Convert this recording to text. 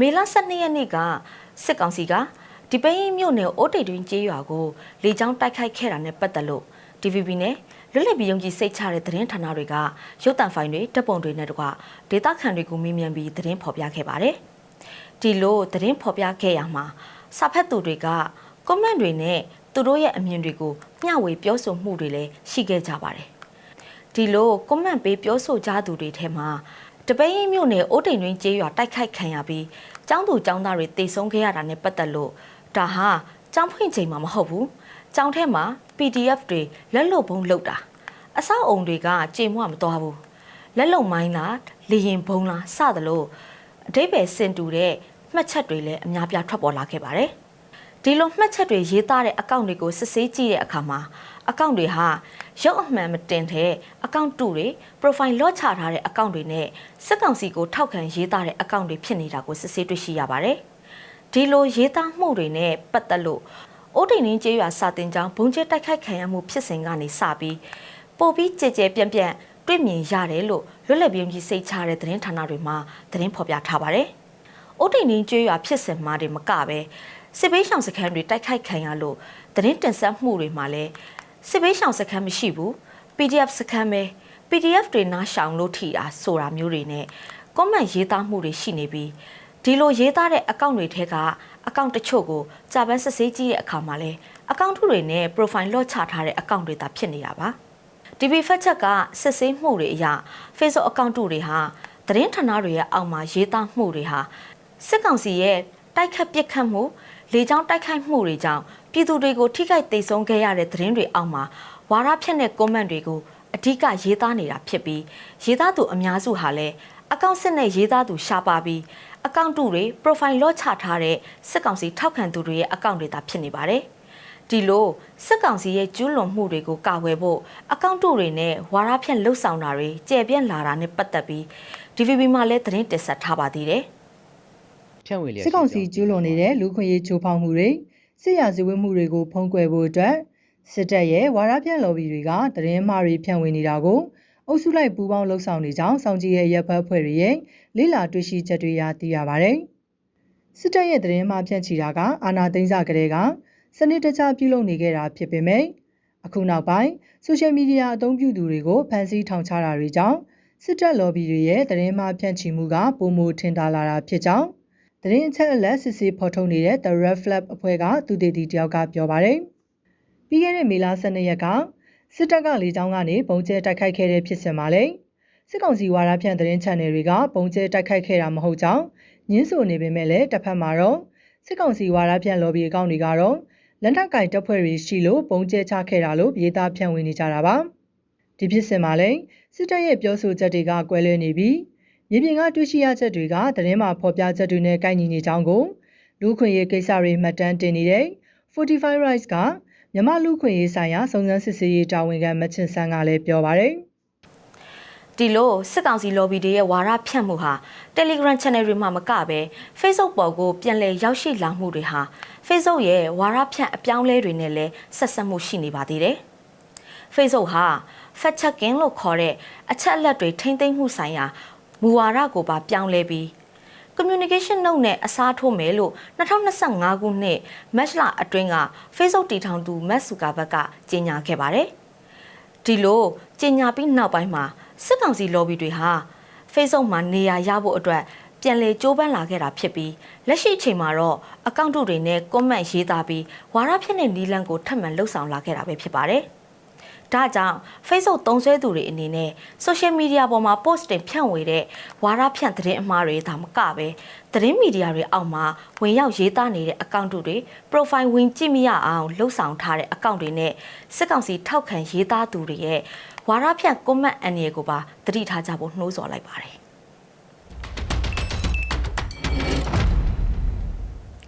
မေလ12ရက်နေ့ကစစ်ကောင်စီကဒီပိန်းမြို့နယ်အိုးတိတ်တွင်ကျေးရွာကိုလေကြောင်းတိုက်ခိုက်ခဲ့တာနဲ့ပတ်သက်လို့ DVB နဲ့လွတ်လပ်ပြီးယုံကြည်စိတ်ချတဲ့သတင်းဌာနတွေကရုပ်သံဖိုင်တွေတပ်ပုံတွေနဲ့တကွဒေတာခန်တွေကိုမေးမြန်းပြီးသတင်းဖော်ပြခဲ့ပါတယ်။ဒီလိုသတင်းဖော်ပြခဲ့ရမှာစာဖက်သူတွေကကွန်မန့်တွေနဲ့သူတို့ရဲ့အမြင်တွေကိုမျှဝေပြောဆိုမှုတွေလည်းရှိခဲ့ကြပါတယ်။ဒီလိုကွန်မန့်ပေးပြောဆိုကြသူတွေထဲမှာ တပိန်းမြို့နယ်အိုးတိန်တွင်ကျေးရွာတိုက်ခိုက်ခံရပြီးចောင်းသူចောင်းသားတွေတေဆုံးခဲ့ရတာနဲ့ပတ်သက်လို့ဒါဟာចောင်းဖွင့်ချိန်မှာမဟုတ်ဘူးចောင်းထဲမှာ PDF တွေလက်လွတ်ဘုံလုတ်တာအဆောက်အုံတွေကကြေမွမသွားဘူးလက်လုံမိုင်းလားလေရင်ဘုံလားစသလိုအတိပ္ပယ်စင်တူတဲ့မှတ်ချက်တွေလည်းအများပြားထွက်ပေါ်လာခဲ့ပါတယ် ဒီလိုမှတ်ချက်တွေရေးသားတဲ့အကောင့်တွေကိုစစ်ဆေးကြည့်တဲ့အခါမှာ အကောင့်တွေဟာရုပ်အမှန်မတင်တဲ့အကောင့်တူတွေ profile လော့ချထားတဲ့အကောင့်တွေနဲ့စစ်ကောင်စီကိုထောက်ခံရေးသားတဲ့အကောင့်တွေဖြစ်နေတာကိုစစ်ဆေးတွေ့ရှိရပါတယ်။ဒီလိုရေးသားမှုတွေနဲ့ပတ်သက်လို့အိုးတိန်ရင်းကျေးရွာစာတင်ကျောင်းဘုံကျဲတိုက်ခိုက်ခံရမှုဖြစ်စဉ်ကနေစပြီးပို့ပြီးကြဲကြဲပြန့်ပြန့်တွေ့မြင်ရတယ်လို့လွတ်လပ်ပြင်းကြီးစိတ်ချတဲ့သတင်းဌာနတွေမှာသတင်းဖော်ပြထားပါတယ်။အိုးတိန်ရင်းကျွေးရွာဖြစ်စဉ်မှာတွေမကပဲစစ်ဘေးရှောင်စခန်းတွေတိုက်ခိုက်ခံရလို့သတင်းတင်ဆက်မှုတွေမှာလည်း စစ်ဘေးရှောင်စခန်းမရှိဘူး PDF စခန်းပဲ PDF တွေနားရှောင်လို့ထီတာဆိုတာမျိုးတွေနဲ့ကွန်မန့်ရေးသားမှုတွေရှိနေပြီးဒီလိုရေးသားတဲ့အကောင့်တွေထဲကအကောင့်တချို့ကိုကြာပန်းစစ်ဆေးကြည့်တဲ့အခါမှာလဲအကောင့်ထုတွေနဲ့ profile လော့ချထားတဲ့အကောင့်တွေသာဖြစ်နေတာပါ DB ဖက်ချက်ကစစ်ဆေးမှုတွေအရ Facebook အကောင့်တူတွေဟာသတင်းဌာနတွေရဲ့အောက်မှာရေးသားမှုတွေဟာစစ်ကောင်စီရဲ့တိုက်ခတ်ပစ်ခတ်မှု လေကြောင်းတိုက်ခိုက်မှုတွေကြောင့်ပြည်သူတွေကိုထိခိုက်ဒေဆုံးခဲ့ရတဲ့သတင်းတွေအောက်မှာဝါရဖြန့်တဲ့ comment တွေကိုအဓိကရေးသားနေတာဖြစ်ပြီးရေးသားသူအများစုဟာလည်းအကောင့်စစ်နဲ့ရေးသားသူရှားပါပြီးအကောင့်တူတွေ profile လော့ချထားတဲ့စစ်ကောင်စီထောက်ခံသူတွေရဲ့အကောင့်တွေသာဖြစ်နေပါတယ်။ဒီလိုစစ်ကောင်စီရဲ့ကျူးလွန်မှုတွေကိုကာကွယ်ဖို့အကောင့်တုတွေနဲ့ဝါရဖြန့်လှုပ်ဆောင်တာတွေကြဲပြန့်လာတာနဲ့ပတ်သက်ပြီး DVB မှာလည်းသတင်းတင်ဆက်ထားပါသေးတယ် ဖြန့်ဝေလျက်စစ်ကောင်စီရှိကျူးလွန်နေတဲ့လူခွင့်ရေးချိုးဖောက်မှုတွေစစ်ရာဇဝတ်မှုတွေကိုဖုံးကွယ်ဖို့အတွက်စစ်တပ်ရဲ့ဝါရပြန့်လော်ဘီတွေကသတင်းမှားတွေဖြန့်ဝေနေတာကိုအုပ်စုလိုက်ပူးပေါင်းလှုပ်ဆောင်နေကြောင်းစောင့်ကြည့်ရဲ့ရပ်ဖက်ဖွဲ့တွေရဲ့လိလာတွေ့ရှိချက်တွေအရသိရပါတယ်။စစ်တပ်ရဲ့သတင်းမှားဖြန့်ချီတာကအာဏာသိမ်းစကတည်းကစနစ်တကျပြုလုပ်နေခဲ့တာဖြစ်ပေမဲ့အခုနောက်ပိုင်းဆိုရှယ်မီဒီယာအသုံးပြုသူတွေကိုဖန်ဆီးထောင်ချတာတွေကြောင့်စစ်တပ်လော်ဘီတွေရဲ့သတင်းမှားဖြန့်ချီမှုကပုံမထင်သာလာတာဖြစ်ကြောင်း သတင်းအချက်အလက်စစ်ဆေးဖော်ထုတ်နေတဲ့ The Red Flag အဖွဲ့ကသူတည်တည်တယောက်က ပြောပါတယ်။ပြီးခဲ့တဲ့ မေလ12ရက်က စစ်တပ်က လေကြောင်းကနေပုံကျဲတိုက်ခိုက်ခဲ့တဲ့ ဖြစ်စဉ်မှာလေစစ်ကောင်စီဝါဒဖြန့် သတင်း channel တွေကပုံကျဲတိုက်ခိုက်ခဲ့တာ မဟုတ်ကြောင်းညင်းဆိုနေပေမဲ့လည်းတစ်ဖက်မှာတော့ စစ်ကောင်စီဝါဒဖြန့် lobby အကောင့်တွေကတော့ လက်နက်ကင်တပ်ဖွဲ့တွေရှိလို့ပုံကျဲချခဲ့တာလို့ ရေးသားဖြန့်ဝေနေကြတာပါ။ဒီဖြစ်စဉ်မှာလည်း စစ်တပ်ရဲ့ ပြောဆိုချက်တွေက ကွဲလွဲနေပြီး မြေပြင်ကတွေ့ရှိရချက်တွေကသတင်းမှာဖော်ပြချက်တွေနဲ့ကိုက်ညီနေကြောင်းကိုလူခွင့်ရေးကိစ္စတွေမှတ်တမ်းတင်နေတဲ့ Fortify Rights ကမြမလူခွင့်ရေးဆိုင်ရာစုံစမ်းစစ်ဆေးရေးတာဝန်ခံမချင်ဆန်းကလည်းပြောပါတယ်ဒီလိုစစ်ကောင်စီ lobby တွေရဲ့ဝါရဖြန့်မှုဟာ Telegram channel တွေမှာမကပဲ Facebook ပေါ်ကိုပြန်လည်ရောက်ရှိလာမှုတွေဟာ Facebook ရဲ့ဝါရဖြန့်အပြောင်းအလဲတွေနဲ့လည်းဆက်ဆက်မှုရှိနေပါသေးတယ်။ Facebook ဟာ fact checking လို့ခေါ်တဲ့အချက်အလက်တွေထိမ့်သိမ်းမှုဆိုင်ရာ မူဝါဒကိုပါပြောင်းလဲပြီး communication note နဲ့အစားထိုးမယ်လို့2025ခုနှစ်မတ်လအတွင်းက Facebook တည်ထောင်သူမက်ဆူကာဘတ်ကကြေညာခဲ့ပါတယ်။ဒီလိုကြေညာပြီးနောက်ပိုင်းမှာစစ်ကောင်စီ lobby တွေဟာ Facebook မှာနေရာရဖို့အတွက်ပြန်လေကြိုးပမ်းလာခဲ့တာဖြစ်ပြီးလက်ရှိအချိန်မှာတော့အကောင့်တုတွေနဲ့ comment ရေးသားပြီးဝါရဖြစ်တဲ့နီလန်းကိုထပ်မံလှုပ်ဆောင်လာခဲ့တာပဲဖြစ်ပါတယ်။ ဒါကြောင့် Facebook သုံးစွဲသူတွေအနေနဲ့ social media ပေါ်မှာ post တင်ဖြန့်ဝေတဲ့ဝါရဖြန့်သတင်းအမှားတွေဒါမကပဲသတင်းမီဒီယာတွေအောက်မှာဝင်ရောက်ရေးသားနေတဲ့အကောင့်တုတွေ profile ဝင်ကြည့်မရအောင်လှုပ်ဆောင်ထားတဲ့အကောင့်တွေနဲ့စစ်ကောင်စီထောက်ခံရေးသားသူတွေရဲ့ဝါရဖြန့် comment အန်ရကိုပါတတိထားကြဖို့နှိုးဆော်လိုက်ပါတယ်